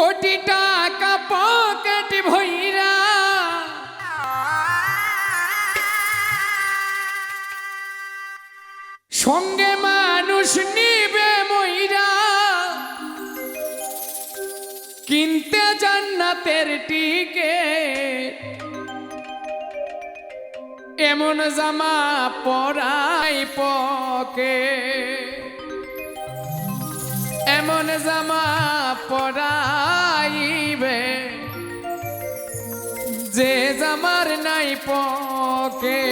কোটি টাকা পকেট ভইরা। সঙ্গে মানুষ নিবে মইরা। কিনতে জান্নাতের টিকে এমন জামা পরাই পকে এমন জামা পরাইবে যে জামার নাই পকে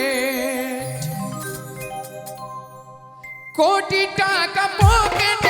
কোটি টাকা পকেট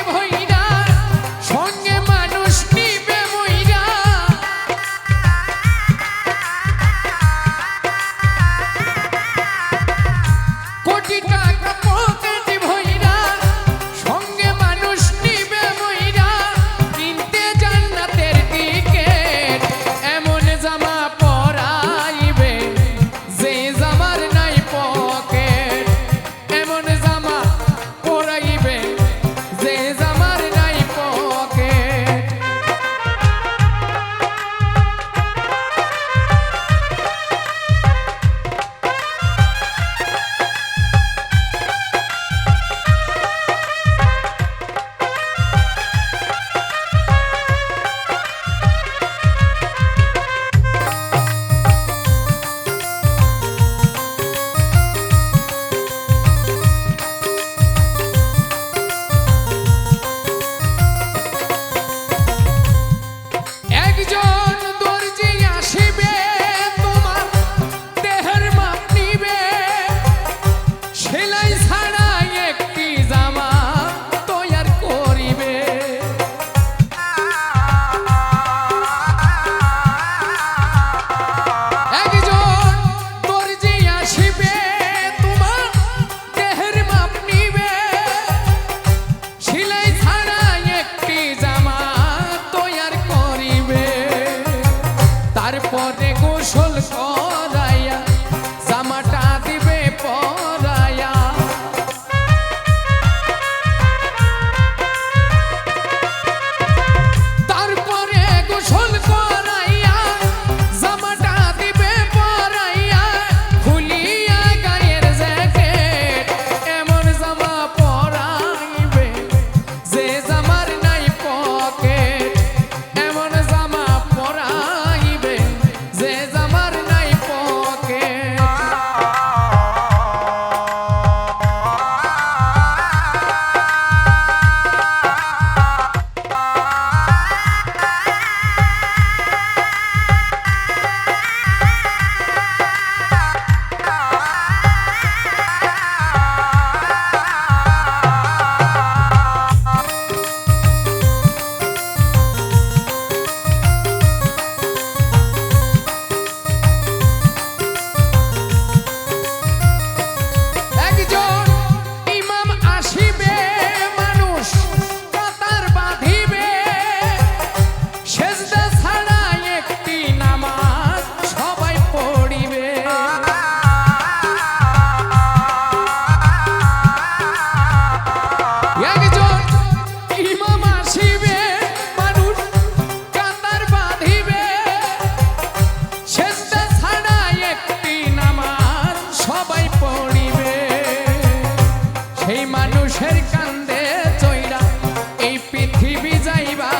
পৃথিবী যাইবা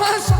Thomas.